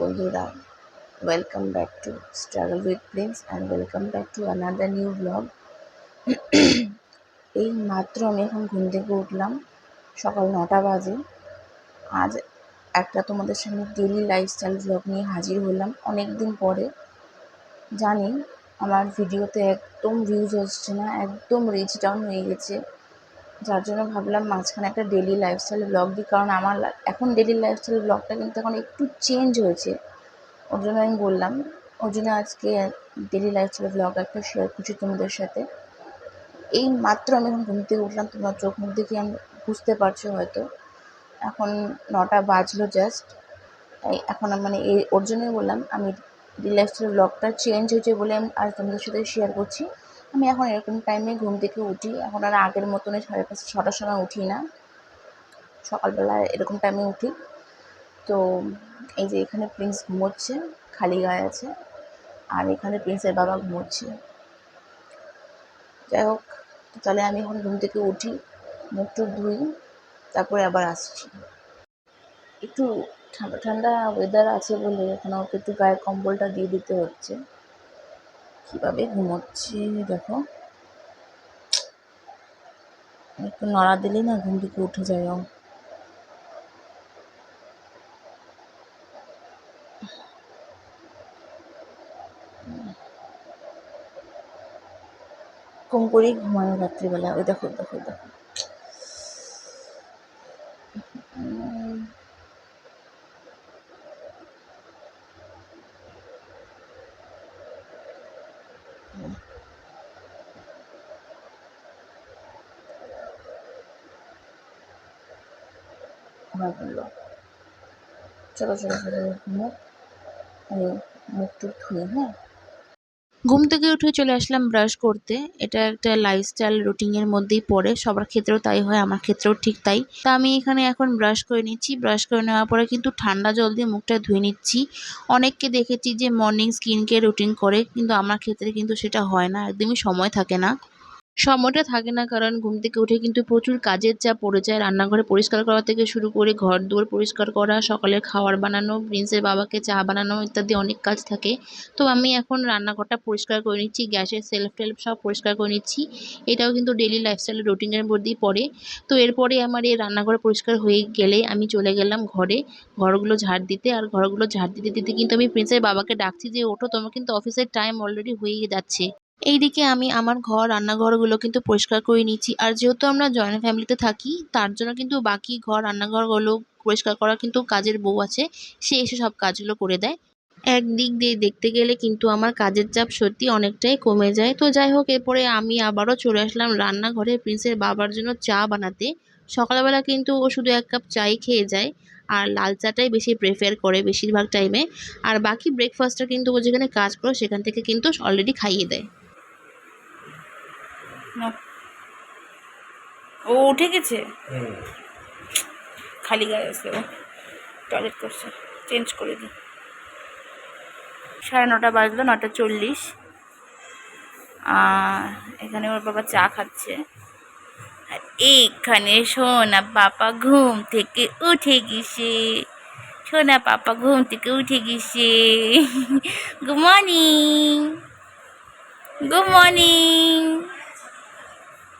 বন্ধুরা welcome back to struggle with Prince and welcome back to another new blog এই মাত্র আমি এখন ঘুম থেকে উঠলাম সকাল নটা বাজে। আজ একটা তোমাদের সামনে ডেলি লাইফস্টাইল ব্লগ নিয়ে হাজির হলাম অনেক দিন পরে। জানি আমার ভিডিওতে একদম ভিউজ হচ্ছে না, একদম রিচ ডাউন হয়ে গেছে। যার জন্য ভাবলাম মাঝখানে একটা ডেলি লাইফস্টাইল ব্লগ দিই, কারণ আমার এখন ডেলি লাইফস্টাইল ব্লগটা কিন্তু এখন একটু চেঞ্জ হয়েছে। ওর জন্য আমি বললাম, ওর জন্য আজকে ডেলি লাইফস্টাইল ব্লগ একটা শেয়ার করছি তোমাদের সাথে। এই মাত্র আমি এখন ঘুম থেকে উঠলাম, তোমার চোখ মুখ দেখে আমি বুঝতে পারছ হয়তো। এখন নটা বাজলো জাস্ট এখন মানে এই ওর জন্যই বললাম, আমি ডেলি লাইফস্টাইল ব্লগটা চেঞ্জ হয়েছে বলে আমি আজ তোমাদের সাথে শেয়ার করছি। আমি এখন এরকম টাইমে ঘুম থেকে উঠি। এখন আর আগের মতনই সাড়ে পাঁচ, ছটার সময় উঠি না। সকালবেলা এরকম টাইমে উঠি। তো এই যে এখানে প্রিন্স ঘুমোচ্ছে, খালি গায়ে আছে। আর এখানে প্রিন্সের বাবা ঘুমোচ্ছে। যাই হোক তাহলে আমি এখন ঘুম থেকে উঠি, মুখ টুক ধুই, তারপরে আবার আসছি। একটু ঠান্ডা ঠান্ডা ওয়েদার আছে বলে এখন ওকে একটু গায়ে কম্বলটা দিয়ে দিতে হচ্ছে। কীভাবে ঘুমোচ্ছি, দেখো। একটু নড়া দিলেই না ঘুম থেকে উঠে যায় কম করেই ঘুমায় রাত্রিবেলা। ওই দেখো দেখো দেখো। আমি মুখ টুক ধুই হ্যাঁ? ঘুম থেকে উঠে চলে আসলাম ব্রাশ করতে। এটা একটা লাইফস্টাইল রুটিনের মধ্যেই পড়ে। সবার ক্ষেত্রেও তাই হয়, আমার ক্ষেত্রেও ঠিক তাই। তা আমি এখানে এখন ব্রাশ করে নিচ্ছি। ব্রাশ করে নেওয়ার পরে কিন্তু ঠান্ডা জল দিয়ে মুখটা ধুয়ে নিচ্ছি। অনেককে দেখেছি যে মর্নিং স্কিন কেয়ার রুটিন করে, কিন্তু আমার ক্ষেত্রে কিন্তু সেটা হয় না। একদমই সময় থাকে না। সময়টা থাকে না, কারণ ঘুম থেকে উঠে কিন্তু প্রচুর কাজের চাপ পড়ে যায়। রান্নাঘরে পরিষ্কার করা থেকে শুরু করে ঘর দুয়ার পরিষ্কার করা, সকালের খাবার বানানো প্রিন্সের বাবাকে চা বানানো ইত্যাদি অনেক কাজ থাকে। তো আমি এখন রান্নাঘরটা পরিষ্কার করে নিচ্ছি, গ্যাসের সেলফ টেলফ সব পরিষ্কার করে নিচ্ছি। এটাও কিন্তু ডেলি লাইফস্টাইলের রুটিনের মধ্যেই পড়ে। তো এরপরে আমার এই রান্নাঘর পরিষ্কার হয়ে গেলে আমি চলে গেলাম ঘরে, ঘরগুলো ঝাড় দিতে। আর ঘরগুলো ঝাড় দিতে দিতে কিন্তু আমি প্রিন্সের বাবাকে ডাকছি যে, ওঠো, তোমার কিন্তু অফিসের টাইম অলরেডি হয়ে যাচ্ছে। এইদিকে আমি আমার ঘর, রান্নাঘরগুলো কিন্তু পরিষ্কার করে নিচ্ছি আর যেহেতু আমরা জয়েন্ট ফ্যামিলিতে থাকি, তার জন্য কিন্তু বাকি ঘর, রান্নাঘরগুলো পরিষ্কার করা কিন্তু কাজের বউ আছে। সে এসে সব কাজগুলো করে দেয়। একদিক দিয়ে দেখতে গেলে কিন্তু আমার কাজের চাপ সত্যি অনেকটাই কমে যায়। তো যাই হোক, এরপরে আমি আবারও চলে আসলাম রান্নাঘরে প্রিন্সের বাবার জন্য চা বানাতে। সকালবেলা কিন্তু ও শুধু এক কাপ চাই খেয়ে যায় আর লাল চাটাই বেশি প্রেফার করে বেশিরভাগ টাইমে আর বাকি ব্রেকফাস্টটা কিন্তু ও যেখানে কাজ করে সেখান থেকে কিন্তু অলরেডি খাইয়ে দেয়। ও উঠে গেছে? খালি গায়ে আছে ও। টয়লেট করছে। চেঞ্জ করে দিই। সাড়ে নটা বাজলো নটা চল্লিশ। আর এখানে ওর বাবা চা খাচ্ছে। আর এইখানে সোনা পাপা ঘুম থেকে উঠে গেছে। সোনা পাপা ঘুম থেকে উঠে গেছে। গুড মর্নিং গুড মর্নিং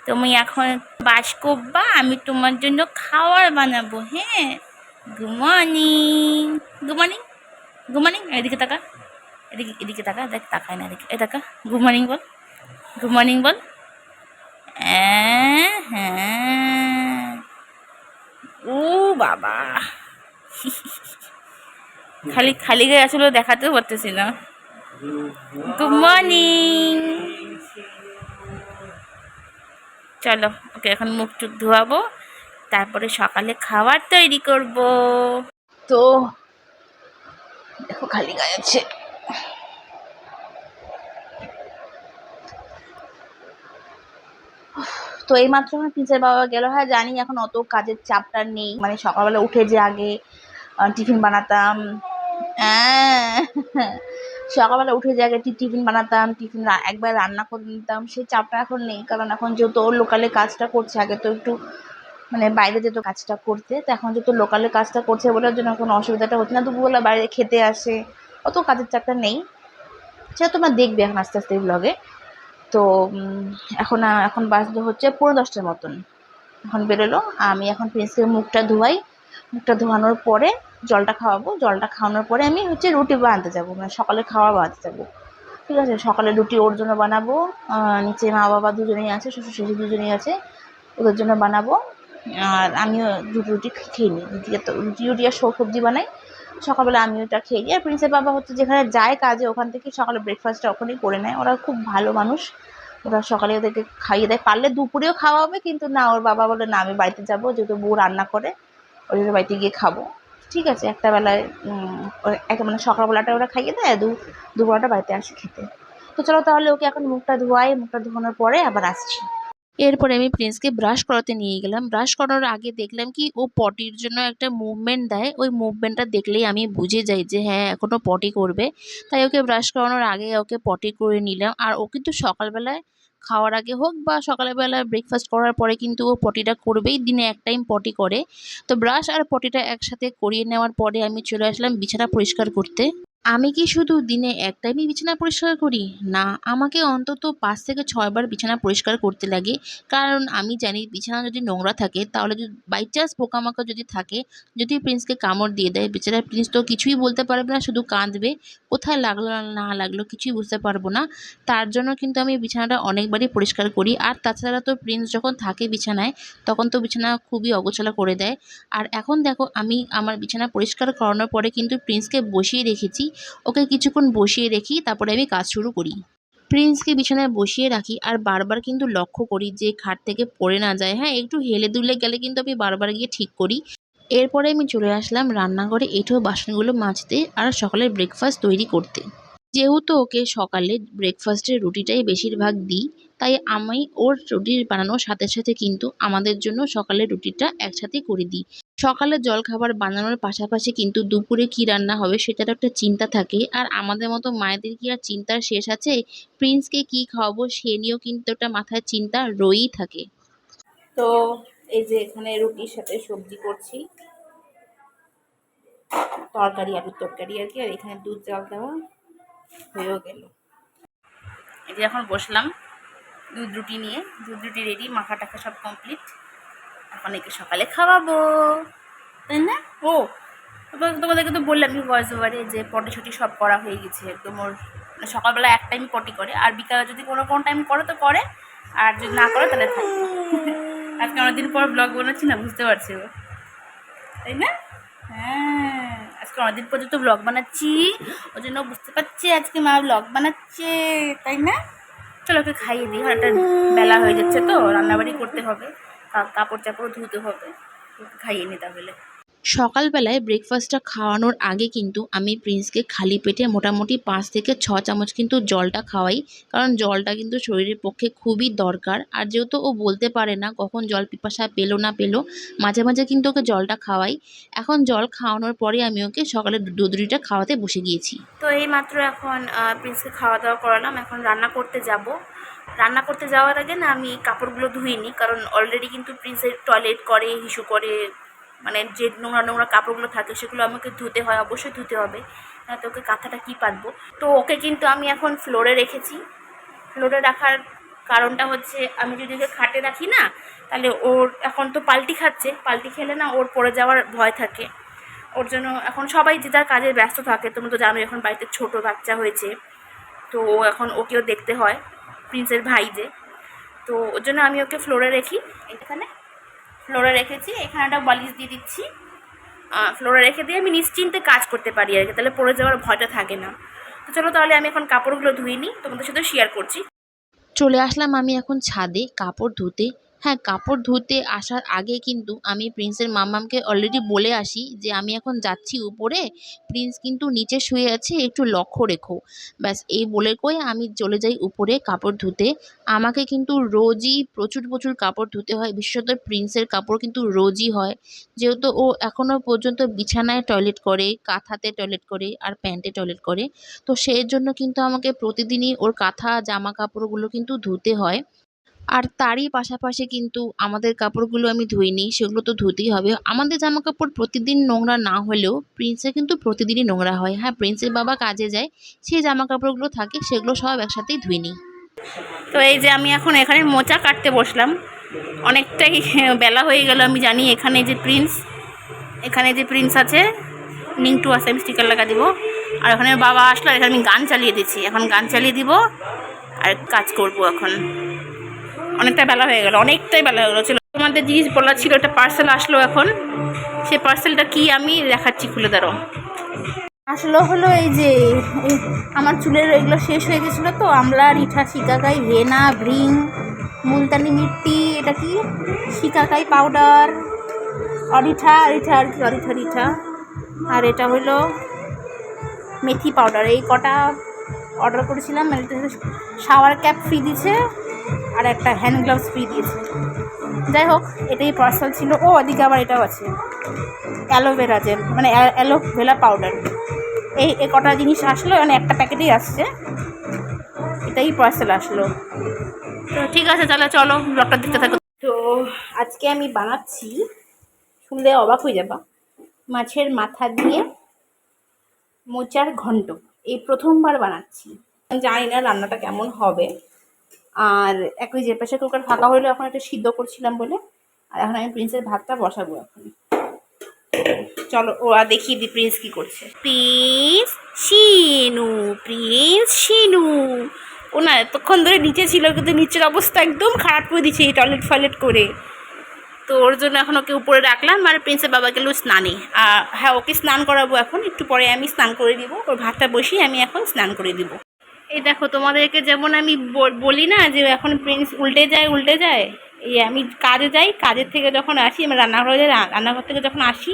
তুমি এখন বাস করবা, আমি তোমার জন্য খাবার বানাবো হ্যাঁ? Good morning good morning good morning এদিকে তাকা। এদিকে এদিকে তাকা, দেখ, তাকায় না এদিকে। এ তাকা গুড মর্নিং বল। গুড মর্নিং বল। হ্যাঁ হ্যাঁ। ও বাবা। খালি খালি গায়ে আসলে দেখাতেও পারতেছি না। গুড মর্নিং চলো ওকে এখন মুখ টুক ধোয়াবো তারপরে সকালে খাবার তৈরি করব। তো দেখো খালি গায়ে আছে। তো এই মাত্র আমার টিচার বাবা গেল হ্যাঁ জানি এখন অত কাজের চাপটা নেই। মানে সকালবেলা উঠে যে আগে টিফিন বানাতাম আহ, সকালবেলা উঠে যে আগে টি- টিফিন বানাতাম, টিফিন একবার রান্না করে নিতাম সেই চাপটা এখন নেই। কারণ এখন যেহেতু ওর লোকালে কাজটা করছে, আগে তো একটু মানে বাইরে যেত কাজটা করতে, তো এখন যেহেতু লোকালে কাজটা করছে বলে জন্য কোনো অসুবিধাটা হচ্ছে না। দুপুরবেলা বাইরে খেতে আসে, অত কাজের চাপটা নেই। সেটা তোমরা দেখবে এখন আস্তে আস্তে ব্লগে তো এখন এখন বাজতে হচ্ছে পনেরো দশটার মতন। এখন বেরোলো, আমি এখন প্রিন্সকে মুখটা ধোয়াই। মুখটা ধোয়ানোর পরে জলটা খাওয়াবো। জলটা খাওয়ানোর পরে আমি হচ্ছে রুটি বানাতে যাব মানে সকালে খাওয়া বানাতে যাব। ঠিক আছে? সকালে রুটি ওর জন্য বানাবো নিচে মা বাবা দুজনেই আছে, শ্বশুর শ্বশুর দুজনেই আছে, ওদের জন্য বানাবো। আর আমিও দুটো রুটি খেয়ে নিই। রুটি রুটি রুটি আর সব- সবজি বানাই। সকালবেলা আমি ওটা খেয়ে নিই। আর প্রিন্সের বাবা হচ্ছে যেখানে যায় কাজে ওখান থেকে সকালে ব্রেকফাস্টটা ওখানেই করে নেয়। ওরা খুব ভালো মানুষ। ওরা সকালে ওদেরকে খাইয়ে দেয়। পারলে দুপুরেও খাওয়া হবে কিন্তু না, ওর বাবা বলে, না, আমি বাড়িতে যাব, যেহেতু বউ রান্না করে। জন্য বাড়িতে গিয়ে খাব। ঠিক আছে, একটা বেলায় একটা মানে সকালবেলাটা ওরা খাইয়ে দেয় দু দুপুরটা বাড়িতে আসে খেতে। তো চলো তাহলে ওকে এখন মুখটা ধোয়াই, মুখটা ধোয়ানোর পরে আবার আসছি। এরপরে আমি প্রিন্সকে ব্রাশ করাতে নিয়ে গেলাম। ব্রাশ করানোর আগে দেখলাম কি, ও পটির জন্য একটা মুভমেন্ট দেয়। ওই মুভমেন্টটা দেখলেই আমি বুঝে যাই যে হ্যাঁ এখনও পটি করবে। তাই ওকে ব্রাশ করানোর আগে ওকে পটি করে নিলাম। আর ও কিন্তু সকালবেলায় খাওয়ার আগে হোক বা সকালবেলা ব্রেকফাস্ট করার পরে কিন্তু ও পটিটা করবেই, দিনে এক টাইম পটি করে। তো ব্রাশ আর পটিটা একসাথে করিয়ে নেওয়ার পরে আমি চলে আসলাম বিছানা পরিষ্কার করতে। আমি কি শুধু দিনে এক টাইমই বিছানা পরিষ্কার করি? না, আমাকে অন্তত পাঁচ থেকে ছয়বার বিছানা পরিষ্কার করতে লাগে। কারণ আমি জানি বিছানা যদি নোংরা থাকে, তাহলে যদি বাই চান্স পোকামাকড় যদি থাকে, যদি প্রিন্সকে কামড় দিয়ে দেয়, বেচারা প্রিন্স তো কিছুই বলতে পারবে না, শুধু কাঁদবে। কোথায় লাগল না লাগল কিছুই বুঝতে পারব না। তার জন্য কিন্তু আমি বিছানাটা অনেকবারই পরিষ্কার করি। আর তাছাড়া তো প্রিন্স যখন থাকে বিছানায়, তখন তো বিছানা খুবই অগোছালো করে দেয়। আর এখন দেখো, আমি আমার বিছানা পরিষ্কার করানোর পরে কিন্তু প্রিন্সকে বসিয়ে রেখেছি। ওকে কিছুক্ষণ বসিয়ে রেখি তারপরে আমি কাজ শুরু করি। প্রিন্সকে বিছানায় বসিয়ে রাখি আর বারবার কিন্তু লক্ষ্য করি যে খাট থেকে পড়ে না যায়। হ্যাঁ একটু হেলে দুলে গেলে কিন্তু আমি বারবার গিয়ে ঠিক করি। এরপরে আমি চলে আসলাম রান্নাঘরে। এঁঠো বাসনগুলো মাজতে আর সকালের ব্রেকফাস্ট তৈরি করতে। যেহেতু ওকে সকালে ব্রেকফাস্টের রুটিটাই বেশিরভাগ দিই, তাই আমি ওর রুটি বানানোর সাথে সাথে কিন্তু আমাদের জন্য সকালের রুটিটা একসাথে করে দিই। সকালে জলখাবার বানানোর পাশাপাশি কিন্তু দুপুরে কি রান্না হবে সেটার একটা চিন্তা থাকে। আর আমাদের মতো মায়েদের কি আর চিন্তার শেষ আছে? প্রিন্সকে কি খাওয়াবো সে নিয়েও কিন্তু একটা মাথায় চিন্তা রয়েই থাকে। তো এই যে এখানে রুটির সাথে সবজি করছি। তরকারি, আলুর তরকারি আর কি, আর এখানে দুধ, জল দেওয়া। হয়েও গেল। যে এখন বসলাম দুধ রুটি নিয়ে। দুধ রুটি রেডি মাখা টাখা সব কমপ্লিট এখন একে সকালে খাওয়াবো, তাই না? ও তোমাদের- তোমাদেরকে তো বললাম ভয়েস ওভারে যে পটি ছটি সব করা হয়ে গেছে। একদম ওর মানে সকালবেলা এক টাইম পটি করে, আর বিকালে যদি কোনো কোনো টাইম করে তো করে, আর যদি না করে তাহলে থাকে। আজকে অনেকদিন পর ব্লগ বানাচ্ছি না, বুঝতে পারছি? তাই না? হ্যাঁ। আজকে অনেকদিন পর্যন্ত ব্লগ বানাচ্ছি ওই জন্য বুঝতে পারছি আজকে মা ব্লগ বানাচ্ছে, তাই না? চলো ওকে খাইয়ে দিই একটা বেলা হয়ে যাচ্ছে তো, রান্নাবাড়ি করতে হবে কাপড় চাপড় ধুতে হবে খাইয়ে নি তাহলে। সকালবেলায় ব্রেকফাস্টটা খাওয়ানোর আগে কিন্তু আমি প্রিন্সকে খালি পেটে মোটামুটি পাঁচ থেকে ছ চামচ কিন্তু জলটা খাওয়াই। কারণ জলটা কিন্তু শরীরের পক্ষে খুবই দরকার। আর যেহেতু ও বলতে পারে না কখন জল পিপাসা পেল না পেল, মাঝে মাঝে কিন্তু ওকে জলটা খাওয়াই। এখন জল খাওয়ানোর পরে আমি ওকে সকালে দুধ রুটিটা খাওয়াতে বসে গিয়েছি। তো এই মাত্র এখন প্রিন্সকে খাওয়া দাওয়া করালাম। এখন রান্না করতে যাব। রান্না করতে যাওয়ার আগে না আমি কাপড়গুলো ধুইনি কারণ অলরেডি কিন্তু প্রিন্সের টয়লেট করে, হিসু করে মানে যে নোংরা নোংরা কাপড়গুলো থাকে সেগুলো আমাকে ধুতে হয়, অবশ্যই ধুতে হবে। না তো ওকে কাঁথাটা কী পাতবো? তো ওকে কিন্তু আমি এখন ফ্লোরে রেখেছি। ফ্লোরে রাখার কারণটা হচ্ছে আমি যদি ওকে খাটে রাখি না, তাহলে ওর এখন তো পাল্টি খাচ্ছে। পাল্টি খেলে না ওর পড়ে যাওয়ার ভয় থাকে। ওর জন্য এখন সবাই যে যার কাজে ব্যস্ত থাকে, তোমরা তো জানো এখন বাড়িতে ছোট বাচ্চা হয়েছে। তো ও এখন ওকেও দেখতে হয় প্রিন্সের ভাই যে। তো ওর জন্য আমি ওকে ফ্লোরে রেখি। এখানে ফ্লোরে রেখেছি। এখানে একটা বালিশ দিয়ে দিচ্ছি। ফ্লোরে রেখে দিয়ে আমি নিশ্চিন্তে কাজ করতে পারি আর কি। তাহলে পড়ে যাওয়ার ভয়টা থাকে না। তো চলো তাহলে আমি এখন কাপড়গুলো ধুই নিই। তোমাদের সাথে শেয়ার করছি। চলে আসলাম আমি এখন ছাদে কাপড় ধুতে। হ্যাঁ কাপড় ধুতে আসার আগে কিন্তু আমি প্রিন্সের মাম্মামকে অলরেডি বলে আসি যে, আমি এখন যাচ্ছি উপরে, প্রিন্স কিন্তু নিচে শুয়ে আছে, একটু লক্ষ্য রেখো। ব্যাস, এই বলে কয়ে আমি চলে যাই উপরে কাপড় ধুতে। আমাকে কিন্তু রোজই প্রচুর প্রচুর কাপড় ধুতে হয়, বিশেষত প্রিন্সের কাপড় কিন্তু রোজই হয়। যেহেতু ও এখনও পর্যন্ত বিছানায় টয়লেট করে, কাঁথাতে টয়লেট করে, আর প্যান্টে টয়লেট করে। তো সেই জন্য কিন্তু আমাকে প্রতিদিনই ওর কাঁথা, জামা কাপড়গুলো কিন্তু ধুতে হয়। আর তারই পাশাপাশি কিন্তু আমাদের কাপড়গুলো আমি ধুই ধুইনি, সেগুলো তো ধুতেই হবে। আমাদের জামা কাপড় প্রতিদিন নোংরা না হলেও প্রিন্সের কিন্তু প্রতিদিনই নোংরা হয়। হ্যাঁ প্রিন্সের বাবা কাজে যায় সেই জামা কাপড়গুলো থাকে, সেগুলো সব একসাথেই ধুই ধুইনি। তো এই যে আমি এখন এখানে মোচা কাটতে বসলাম। অনেকটাই বেলা হয়ে গেল, আমি জানি এখানে যে প্রিন্স, এখানে যে প্রিন্স আছে, নিংটু আছে, আমি স্টিকার লাগা দিব। আর ওখানে বাবা আসলো এখানে আমি গান চালিয়ে দিচ্ছি। এখন গান চালিয়ে দিব, আর কাজ করব এখন। অনেকটা বেলা হয়ে গেল, অনেকটাই বেলা হয়ে গেলো। ছিল তোমাদের জিনিস বলার ছিল, একটা পার্সেল আসলো এখন। সে পার্সেলটা কি আমি দেখাচ্ছি, খুলে দাঁড়ো আসলো হলো এই যে আমার চুলের এগুলো শেষ হয়ে গেছিল তো, আমলা, রিঠা, শিকাকাই হেনা ব্রিং মুলতানি মিট্টি, এটা কি? শিকাকাই পাউডার অরিঠা রিঠা আর কি, অরিঠা, রিঠা। আর এটা হলো মেথি পাউডার এই কটা অর্ডার করেছিলাম শাওয়ার ক্যাপ ফ্রি দিয়েছে আর একটা হ্যান্ড গ্লাভস ফ্রি দিয়েছে। যাই হোক, এটাই পার্সেল ছিল। ও, ওদিকে আবার এটাও আছে। অ্যালোভেরা জেল মানে অ্যালোভেরা পাউডার এই এ কটা জিনিস আসলো মানে একটা প্যাকেটেই আসছে। এটাই পার্সেল আসলো। তো ঠিক আছে, তাহলে চলো ব্লগটা দেখতে থাকো। তো আজকে আমি বানাচ্ছি, শুনলে অবাক হয়ে যাবা, মাছের মাথা দিয়ে মোচার ঘন্ট। এই প্রথমবার বানাচ্ছি। জানি না রান্নাটা কেমন হবে। আর একই যে প্রেশার কুকার ফাঁকা হলো এখন একটা সিদ্ধ করছিলাম বলে। আর এখন আমি প্রিন্সের ভাতটা বসাবো এখন চলো, ও আর দেখিয়ে দি প্রিন্স কি করছে। Prince Shinu Prince Shinu. ও না, এতক্ষণ ধরে নিচে ছিল, কিন্তু নিচের অবস্থা একদম খারাপ করে দিচ্ছে এই টয়লেট ফয়লেট করে। তো ওর জন্য এখন ওকে উপরে রাখলাম, আর প্রিন্সের বাবা গেল স্নানে। আর হ্যাঁ ওকে স্নান করাবো এখন, একটু পরে আমি স্নান করে দিব। ওর ভাতটা বসিয়ে আমি এখন স্নান করে দিব। এই দেখো, তোমাদেরকে যেমন আমি বলি না যে এখন প্রিন্স উল্টে যায় উল্টে যায়, এই আমি কাজে যাই, কাজের থেকে যখন আসি আমি রান্নাঘরে যাই রান্নাঘর থেকে যখন আসি,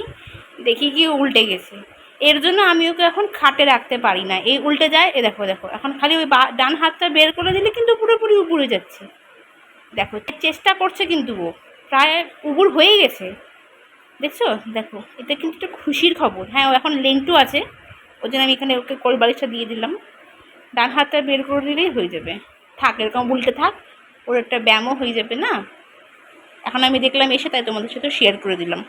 দেখি কি উল্টে গেছে। এর জন্য আমি ওকে এখন খাটে রাখতে পারি না। এই উল্টে যায়, এ দেখো দেখো, এখন খালি ওই ডান হাতটা বের করে দিলে কিন্তু পুরোপুরি উপরে যাচ্ছে। দেখো চেষ্টা করছে কিন্তু ও। প্রায় উবুর হয়ে গেছে। দেখছ? দেখো, এটা কিন্তু একটা খুশির খবর। হ্যাঁ ও এখন লেংটু আছে। ওই জন্য আমি এখানে ওকে কোল বালিশটা দিয়ে দিলাম। ডান হাতটা বের করে দিলেই হয়ে যাবে। থাক, এরকম উল্টে থাক, ওর একটা ব্যায়ামও হয়ে যাবে, না? এখন আমি দেখলাম এসে তাই তোমাদের সাথে শেয়ার করে দিলাম।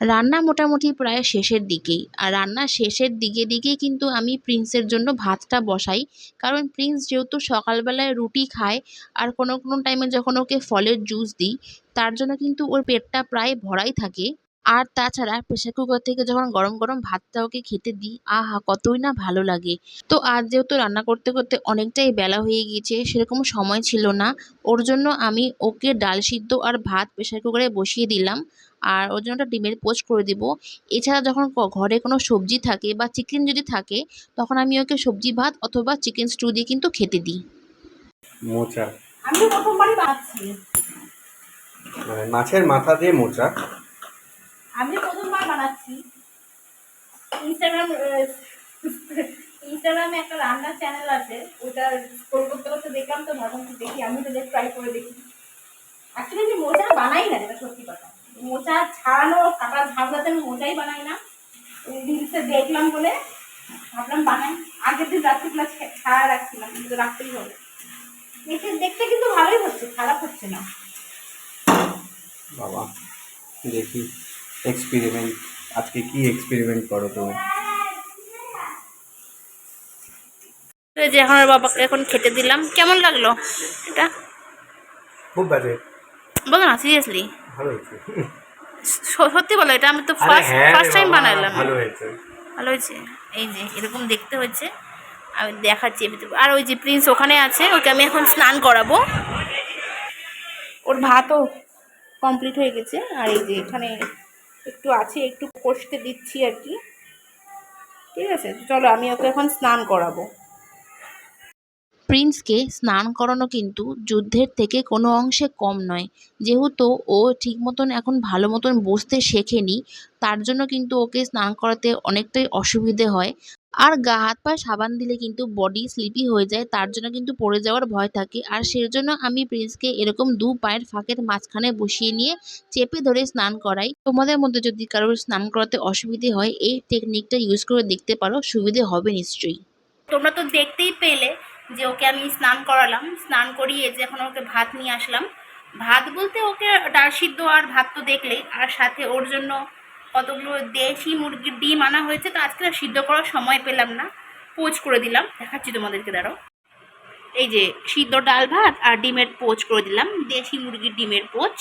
রান্না মোটামুটি প্রায় শেষের দিকেই, আর রান্না শেষের দিকে দিকে কিন্তু আমি প্রিন্সের জন্য ভাতটা বসাই। কারণ প্রিন্স যেহেতু সকালবেলায় রুটি খায়, আর কোনো কোনো টাইমে যখন ওকে ফলের জুস দিই, তার জন্য কিন্তু ওর পেটটা প্রায় ভরাই থাকে। আর তাছাড়া প্রেসার কুকার থেকে যখন গরম গরম ভাতটা ওকে খেতে দিই আহা কতই না ভালো লাগে। তো আজ যেহেতু রান্না করতে করতে অনেকটাই বেলা হয়ে গিয়েছে সেরকম সময় ছিল না। ওর জন্য আমি ওকে ডাল সিদ্ধ আর ভাত প্রেসার কুকারে বসিয়ে দিলাম। আর ওর জন্য একটা ডিমের পোস্ট করে দিব। এছাড়া যখন ঘরে কোনো সবজি থাকে বা চিকেন যদি থাকে তখন আমি ওকে সবজি ভাত অথবা চিকেন স্টু দিয়ে কিন্তু খেতে দিই। মোচা আমি প্রথমবারই মানে মাছের মাথা দিয়ে মোচা। আমি প্রথমবার বানাচ্ছি। ইনস্টাগ্রাম ইনস্টাগ্রামে একটা রান্নার চ্যানেল আছে, ওটা স্ক্রোল করতে করতে দেখলাম তো, ভাবলাম দেখি আমি তো ট্রাই করে দেখি। অ্যাকচুয়ালি আমি মোচা বানাই না এটা সত্যি কথা। মোচা ছাড়ানো, কাটা ঝাড়লাতে আমি মোচাই বানাই না। রিলসে দেখলাম বলে, ভাবলাম বানাই। আগের দিন রাত্রিবেলা ছা- ছাড়া রাখছিলাম, কিন্তু রাখতেই হবে। দেখতে দেখতে কিন্তু ভালোই হচ্ছে, খারাপ হচ্ছে না। বাবা, দেখি। এক্সপেরিমেন্ট আজকে কি এক্সপেরিমেন্ট করো তুমি? তো এই যে এখন বাবাকে এখন খেতে দিলাম। কেমন লাগল এটা? খুব বাজে। বলো না সিরিয়াসলি ভালো হয়েছে। সত্যি বলো এটা আমি তো ফার্স্ট ফার্স্ট টাইম বানালাম। ভালো হয়েছে। ভালো হয়েছে। এই যে এরকম দেখতে হচ্ছে আমি দেখাচ্ছি। আর ওই যে প্রিন্স ওখানে আছে ওকে আমি এখন স্নান করাবো। ওর ভাতও কমপ্লিট হয়ে গেছে। আর এই যে এখানে একটু আছে, একটু কষতে দিচ্ছি আর কি। ঠিক আছে, চলো আমি ওকে এখন স্নান করাবো। প্রিন্সকে স্নান করানো কিন্তু যুদ্ধের থেকে কোনো অংশে কম নয়। যেহেতু ও ঠিক মতন এখন ভালো মতন বসতে শেখেনি, তার জন্য কিন্তু ওকে স্নান করাতে অনেকটাই অসুবিধে হয়। আর গা, হাত পায়ে সাবান দিলে কিন্তু বডি স্লিপি হয়ে যায়, তার জন্য কিন্তু পড়ে যাওয়ার ভয় থাকে। আর সেই জন্য আমি প্রিন্সকে এরকম দু পায়ের ফাঁকের মাঝখানে বসিয়ে নিয়ে চেপে ধরে স্নান করাই। তোমাদের মধ্যে যদি কারোর স্নান করাতে অসুবিধে হয়, এই টেকনিকটা ইউজ করে দেখতে পারো, সুবিধে হবে নিশ্চয়ই। তোমরা তো দেখতেই পেলে যে ওকে আমি স্নান করালাম, স্নান করিয়ে যে এখন ওকে ভাত নিয়ে আসলাম। ভাত বলতে ওকে ডাল সিদ্ধ আর ভাত তো দেখলেই, আর সাথে ওর জন্য কতগুলো দেশি মুরগির ডিম আনা হয়েছে, তো আজকে আর সিদ্ধ করার সময় পেলাম না। পোচ করে দিলাম। দেখাচ্ছি তোমাদেরকে, দাঁড়াও। এই যে সিদ্ধ ডাল ভাত আর ডিমের পোচ করে দিলাম, দেশি মুরগির ডিমের পোচ।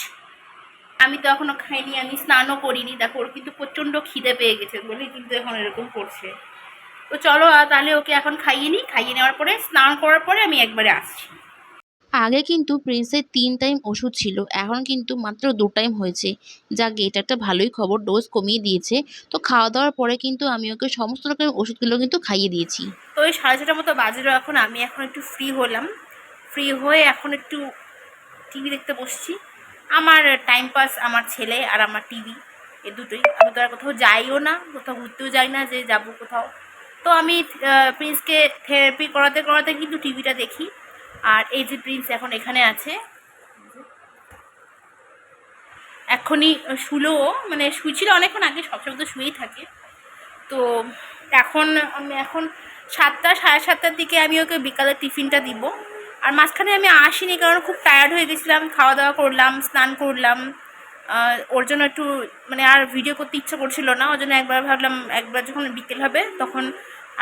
আমি তো এখনও খাইনি, আমি স্নানও করিনি। দেখো, ওর কিন্তু প্রচণ্ড খিদে পেয়ে গেছে বলে কিন্তু এখন এরকম করছে। তো চলো তাহলে ওকে এখন খাইয়ে নিই। খাইয়ে নেওয়ার পরে স্নান করার পরে আমি একবারে আসছি। আগে কিন্তু প্রিন্সের তিন টাইম ওষুধ ছিল এখন কিন্তু মাত্র দু টাইম হয়েছে। যাক এটা একটা ভালোই খবর ডোজ কমিয়ে দিয়েছে। তো খাওয়া দাওয়ার পরে কিন্তু আমি ওকে সমস্ত রকমের ওষুধগুলো কিন্তু খাইয়ে দিয়েছি। তো ওই সাড়ে ছটার মতো বাজলো এখন আমি এখন একটু ফ্রি হলাম। ফ্রি হয়ে এখন একটু টিভি দেখতে বসছি। আমার টাইম পাস আমার ছেলে আর আমার টিভি এ দুটোই। আমি তো আর কোথাও যাইও না কোথাও ঘুরতেও যাই না যে যাব কোথাও। তো আমি প্রিন্সকে থেরাপি করাতে করাতে কিন্তু টিভিটা দেখি। আর এই যে প্রিন্স এখন এখানে আছে। এখনই শুলো মানে শুয়েছিল অনেকক্ষণ আগে সবসময় তো শুয়েই থাকে। তো এখন আমি এখন সাতটা, সাড়ে সাতটার দিকে আমি ওকে বিকালে টিফিনটা দিব। আর মাঝখানে আমি আসিনি কারণ খুব টায়ার্ড হয়ে গেছিলাম। খাওয়া দাওয়া করলাম, স্নান করলাম। ওর জন্য একটু মানে আর ভিডিও করতে ইচ্ছা করছিল না, ওর জন্য একবার ভাবলাম, একবার যখন বিকেল হবে তখন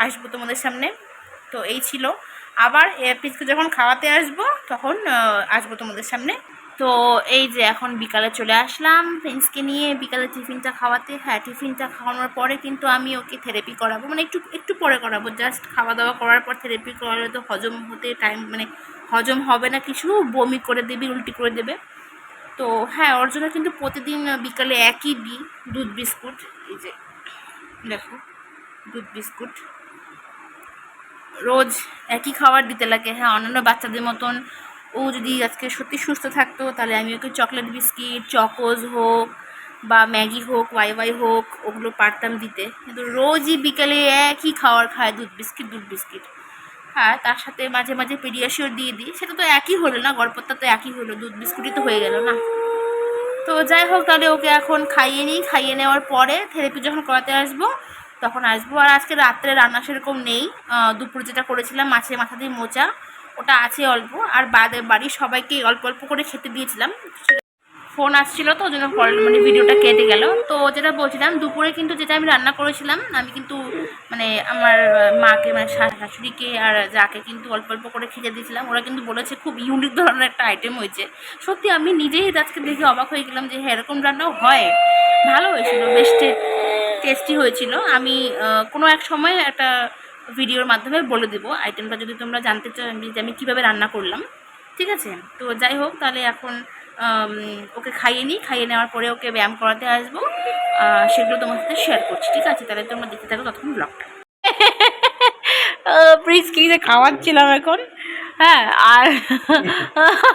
আসব তোমাদের সামনে। তো এই ছিল। আবার পিসকে যখন খাওয়াতে আসব তখন আসব তোমাদের সামনে। তো এই যে এখন বিকালে চলে আসলাম প্রিন্সকে নিয়ে বিকালে টিফিনটা খাওয়াতে। হ্যাঁ টিফিনটা খাওয়ানোর পরে কিন্তু আমি ওকে থেরাপি করাবো। মানে একটু একটু পরে করাবো। জাস্ট খাওয়া দাওয়া করার পর থেরাপি করালে তো হজম হতে টাইম মানে হজম হবে না কিছু, বমি করে দেবে, উল্টি করে দেবে। তো হ্যাঁ ওর জন্য কিন্তু প্রতিদিন বিকালে একই দিই দুধ বিস্কুট। এই যে, দেখো, দুধ বিস্কুট। রোজ একই খাবার দিতে লাগে। হ্যাঁ অন্যান্য বাচ্চাদের মতন ও যদি আজকে সত্যি সুস্থ থাকতো, তাহলে আমি ওকে চকলেট বিস্কিট, চকোজ হোক বা ম্যাগি হোক, ওয়াই ওয়াই হোক, ওগুলো পারতাম দিতে। কিন্তু রোজই বিকেলে একই খাবার খায় দুধ বিস্কিট দুধ বিস্কিট। হ্যাঁ তার সাথে মাঝে মাঝে পেডিয়াশিওর দিয়ে দিই। সেটা তো একই হলো না, গড়পত্তা তো একই হলো, দুধ বিস্কুটই তো হয়ে গেল না। তো যাই হোক, তাহলে ওকে এখন খাইয়ে নিই। খাইয়ে নেওয়ার পরে থেরাপি যখন করাতে আসব, তখন আসব। আর আজকে রাত্রে রান্না সেরকম নেই। দুপুরে যেটা করেছিলাম, মাছের মাথা দিয়ে মোচা, ওটা আছে অল্প। আর বাদে বাড়ির সবাইকে অল্প অল্প করে খেতে দিয়েছিলাম। ফোন আসছিল তো ওই জন্য মানে ভিডিওটা কেটে গেল। তো যেটা বলছিলাম, দুপুরে কিন্তু যেটা আমি রান্না করেছিলাম, আমি কিন্তু মানে আমার মাকে মানে শাশুড়িকে আর যাকে কিন্তু অল্প অল্প করে খেতে দিয়েছিলাম, ওরা কিন্তু বলেছে খুব ইউনিক ধরনের একটা আইটেম হয়েছে। সত্যি আমি নিজেই আজকে দেখে অবাক হয়ে গেলাম যে হ্যাঁ এরকম রান্নাও হয়। ভালো হয়েছিল, বেশ টেস্টি হয়েছিল। আমি কোনো এক সময় একটা ভিডিওর মাধ্যমে বলে দেবো আইটেমটা যদি তোমরা জানতে চাও আমি- যে আমি কীভাবে রান্না করলাম। ঠিক আছে? তো যাই হোক, তাহলে এখন ওকে খাইয়ে নিই। খাইয়ে নেওয়ার পরে ওকে ব্যায়াম করাতে আসব। সেগুলো তোমার সাথে শেয়ার করছি, ঠিক আছে? তাহলে তোমরা দেখতে থাকো ততক্ষণ ব্লগটা প্রিন্স কি যে খাওয়াচ্ছিলাম এখন? হ্যাঁ আর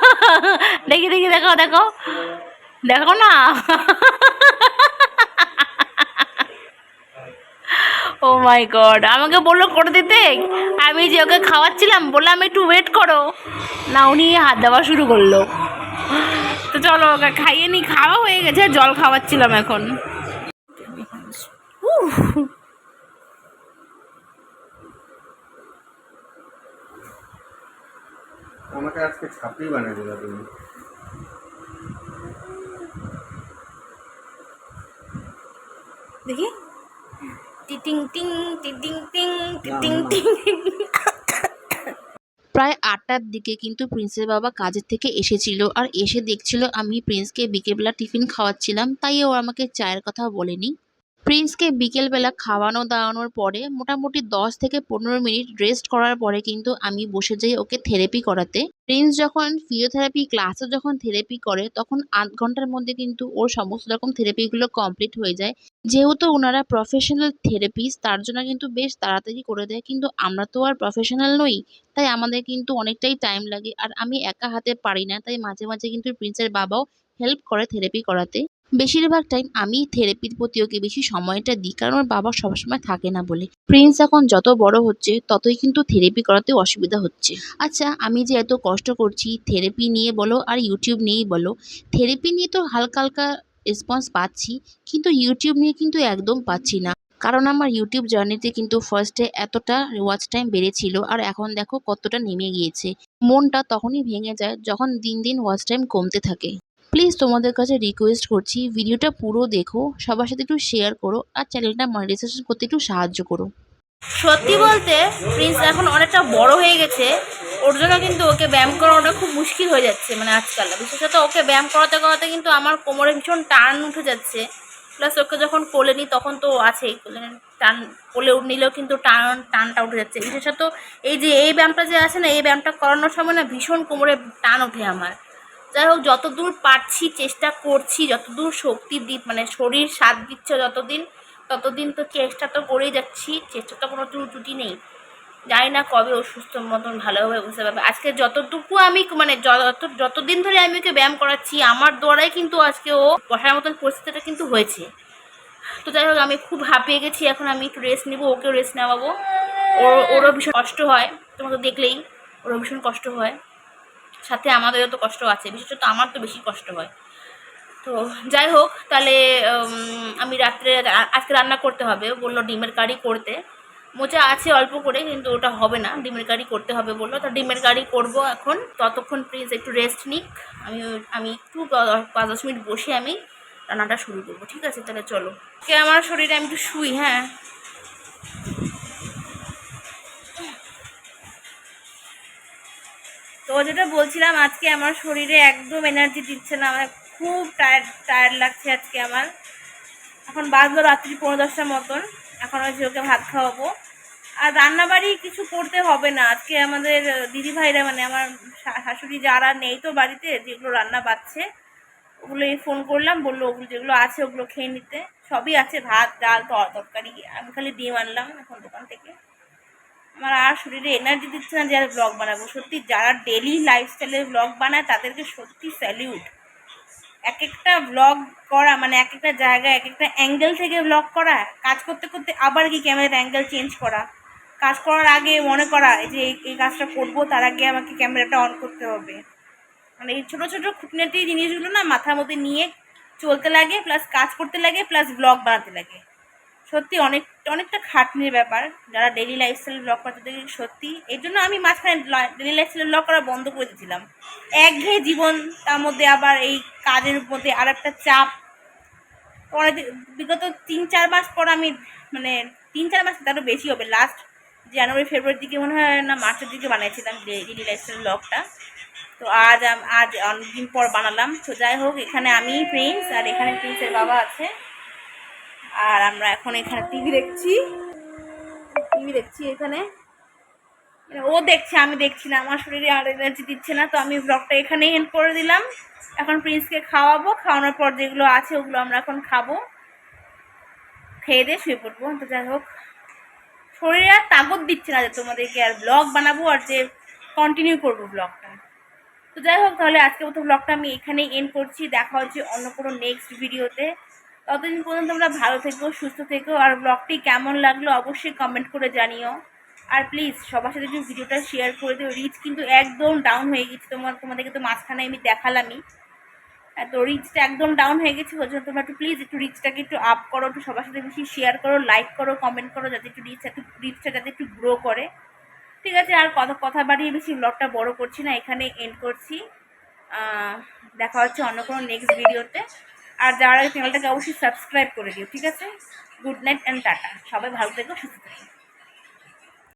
দেখি দেখি দেখো দেখো দেখো না? ও মাই গড আমাকে বলল করে দিতে। আমি যে ওকে খাওয়াচ্ছিলাম, বললাম, একটু ওয়েট করো। না, উনি হাত দেওয়া শুরু করল। চলো ওকে খাইয়ে নি খাওয়া হয়ে গেছে জল খাওয়াচ্ছিলাম এখন। আমাকে আজকে ছাত্রী বানিয়ে দিল তুমি? দেখি। টিটিং টিং টিটিং টিং টিটিং টিং প্রায় আটটার দিকে কিন্তু প্রিন্সের বাবা কাজের থেকে এসেছিল আর এসে দেখছিল আমি প্রিন্সকে বিকেলবেলা টিফিন খাওয়াচ্ছিলাম, তাই ও আমাকে চায়ের কথা বলেনি। প্রিন্সকে বিকেলবেলা খাওয়ানো দাওয়ানোর পরে মোটামুটি দশ থেকে পনেরো মিনিট রেস্ট করার পরে কিন্তু আমি বসে যাই ওকে থেরাপি করাতে। প্রিন্স যখন ফিজিওথেরাপি ক্লাসে যখন থেরাপি করে, তখন আধ ঘণ্টার মধ্যে কিন্তু ওর সমস্ত রকম থেরাপিগুলো কমপ্লিট হয়ে যায়। যেহেতু ওনারা প্রফেশনাল থেরাপিস্ট তার জন্য কিন্তু বেশ তাড়াতাড়ি করে দেয়। কিন্তু আমরা তো আর প্রফেশনাল নই, তাই আমাদের কিন্তু অনেকটাই টাইম লাগে। আর আমি একা হাতে পারি না, তাই মাঝে মাঝে কিন্তু প্রিন্সের বাবাও হেল্প করে থেরাপি করাতে। বেশিরভাগ টাইম আমি থেরাপির প্রতি ওকে বেশি সময়টা দিই, কারণ ওর বাবা সবসময় থাকে না বলে। প্রিন্স এখন যত বড় হচ্ছে, ততই কিন্তু থেরাপি করাতে অসুবিধা হচ্ছে। আচ্ছা আমি যে এত কষ্ট করছি থেরাপি নিয়ে বলো আর ইউটিউব নিয়েই বলো। থেরাপি নিয়ে তো হালকা হালকা রেসপন্স পাচ্ছি, কিন্তু ইউটিউব নিয়ে কিন্তু একদম পাচ্ছি না। কারণ আমার ইউটিউব জার্নিতে কিন্তু ফার্স্টে এতটা ওয়াচ টাইম বেড়েছিল, আর এখন দেখো কতটা নেমে গিয়েছে। মনটা তখনই ভেঙে যায় যখন দিন দিন ওয়াচ টাইম কমতে থাকে। প্লিজ তোমাদের কাছে রিকোয়েস্ট করছি, ভিডিওটা পুরো দেখো, সবার সাথে একটু শেয়ার করো, আর চ্যানেলটা মনিটাইজেশন করতে একটু সাহায্য করো। সত্যি বলতে প্রিন্স এখন অনেকটা বড় হয়ে গেছে, ওর জন্য কিন্তু ওকে ব্যায়াম করানোটা খুব মুশকিল হয়ে যাচ্ছে মানে আজকাল। বিশেষত ওকে ব্যায়াম করাতে করাতে কিন্তু আমার কোমরে ভীষণ টান উঠে যাচ্ছে। প্লাস ওকে যখন কোলে নিই, তখন তো আছেই টান, কোলে নিলেও কিন্তু টান, টানটা উঠে যাচ্ছে। বিশেষত এই যে, এই ব্যায়ামটা যে আছে না, এই ব্যায়ামটা করানোর সময় না ভীষণ কোমরে টান ওঠে আমার। যাই হোক, যতদূর পারছি চেষ্টা করছি, যতদূর শক্তি দি মানে শরীর সাথ দিচ্ছে যতদিন, ততদিন তো চেষ্টা তো করেই যাচ্ছি, চেষ্টা তো কোনো ত্রু- ত্রুটি নেই। জানি না কবে ও সুস্থ মতন ভালোভাবে বুঝতে পারবে। আজকে যতটুকু আমি মানে যত, যতদিন ধরে আমি ওকে ব্যায়াম করাচ্ছি, আমার দ্বারাই কিন্তু আজকে ও বসার মতন পরিস্থিতিটা কিন্তু হয়েছে। তো যাই হোক, আমি খুব হাঁপিয়ে গেছি, এখন আমি একটু রেস্ট নেব, ওকেও রেস্ট নেওয়াবো। ওর, ওরও ভীষণ কষ্ট হয়, তোমাকে দেখলেই, ওরও ভীষণ কষ্ট হয়। সাথে আমাদেরও তো কষ্ট আছে, বিশেষত আমার তো বেশি কষ্ট হয়। তো যাই হোক, তাহলে আমি রাত্রে আজকে রান্না করতে হবে বলল ডিমের কারি করতে। মোচা আছে অল্প করে, কিন্তু ওটা হবে না, ডিমের কারি করতে হবে বলল। তো ডিমের কারি করব এখন, ততক্ষণ প্লিজ একটু রেস্ট নিক। আমি আমি একটু পাঁচ দশ মিনিট বসে আমি রান্নাটা শুরু করব, ঠিক আছে? তাহলে চলো। কে আমার শরীরে আমি একটু শুই হ্যাঁ। তো যেটা বলছিলাম, আজকে আমার শরীরে একদম এনার্জি দিচ্ছে না আমার খুব টায়ার্ড টায়ার্ড লাগছে আজকে আমার। এখন বাজলো রাত্রি পনেরো দশটার মতন, এখন ওই ওকে ভাত খাওয়াবো। আর রান্নাবাড়ি কিছু করতে হবে না, আজকে আমাদের দিদি ভাইরা মানে আমার শাশুড়ি যারা নেই তো বাড়িতে, যেগুলো রান্না পাচ্ছে ওগুলো ফোন করলাম, বলল ওগুলো যেগুলো আছে ওগুলো খেয়ে নিতে। সবই আছে, ভাত, ডাল তরকারি, আমি খালি ডিম আনলাম এখন দোকান থেকে। আমার আর শরীরে এনার্জি দিচ্ছে না যে আর ব্লগ বানাবো। সত্যি যারা ডেলি লাইফস্টাইলের ব্লগ বানায়, তাদেরকে সত্যি স্যালিউট এক একটা ব্লগ করা মানে এক একটা জায়গায়, এক একটা অ্যাঙ্গেল থেকে ব্লগ করা, কাজ করতে করতে আবার কি ক্যামেরার অ্যাঙ্গেল চেঞ্জ করা। কাজ করার আগে মনে করা যে এই- এই কাজটা করব, তার আগে আমাকে ক্যামেরাটা অন করতে হবে। মানে এই ছোটো ছোটো খুঁটিনাটি জিনিসগুলো না মাথার মধ্যে নিয়ে চলতে লাগে প্লাস কাজ করতে লাগে প্লাস ব্লগ বানাতে লাগে। সত্যি অনেক অনেকটা খাটনির ব্যাপার, যারা ডেলি লাইফস্টাইল ব্লগ করে তাদের সত্যি, এর জন্য আমি মাঝখানে ডেলি লাইফস্টাইল ব্লগ করা বন্ধ করে দিয়েছিলাম। একঘেয়ে জীবন তার মধ্যে আবার এই কাজের মধ্যে আর একটা চাপ পরে বিগত তিন চার মাস পর আমি মানে তিন চার মাস তারও বেশি হবে। লাস্ট জানুয়ারি ফেব্রুয়ারির দিকে মনে হয় না, মার্চের দিকে বানিয়েছিলাম ডেলি লাইফস্টাইল ব্লগটা তো আজ আজ অনেকদিন পর বানালাম। তো যাই হোক, এখানে আমি প্রিন্স আর এখানে প্রিন্সের বাবা আছে। আর আমরা এখন এখানে টিভি দেখছি। টিভি দেখছি এখানে। মানে ও দেখছে, আমি দেখছি না। আমার শরীরে আর এনার্জি দিচ্ছে না, তো আমি ব্লগটা এখানেই এন্ড করে দিলাম। এখন প্রিন্সকে খাওয়াবো। খাওয়ানোর পর যেগুলো আছে ওগুলো আমরা এখন খাব। খেয়ে দিয়ে শুয়ে পড়ব। তো যাই হোক। শরীরে আর তাগত দিচ্ছে না যে তোমাদেরকে আর ব্লগ বানাবো আর যে কন্টিনিউ করব ব্লগটা তো যাই হোক, তাহলে আজকে মতো ব্লগটা আমি এখানেই এন্ড করছি। দেখা হচ্ছে অন্য কোনো নেক্সট ভিডিওতে ততদিন পর্যন্ত তোমরা ভালো থেকো, সুস্থ থেকো, আর ব্লগটি কেমন লাগল অবশ্যই কমেন্ট করে জানিও। আর প্লিজ সবার সাথে একটু ভিডিওটা শেয়ার করে দিও। রিচ কিন্তু একদম ডাউন হয়ে গেছে। তোমার তোমাদেরকে তো মাঝখানে আমি দেখালামই। তো রিচটা একদম ডাউন হয়ে গেছে ওই জন্য তোমরা একটু প্লিজ একটু রিচটাকে একটু আপ করো, একটু সবার সাথে বেশি শেয়ার করো লাইক করো কমেন্ট করো, যাতে একটু রিচ একটু রিচটা যাতে একটু গ্রো করে। ঠিক আছে, আর কথা কথা বাড়িয়ে বেশি ব্লগটা বড় করছি না, এখানে এন্ড করছি। দেখা হচ্ছে অন্য কোনো নেক্সট ভিডিওতে আর যারা চ্যানেলটাকে অবশ্যই সাবস্ক্রাইব করে দিও, ঠিক আছে? Good night and tata. সবাই ভালো থেকো, সুস্থ থেকো।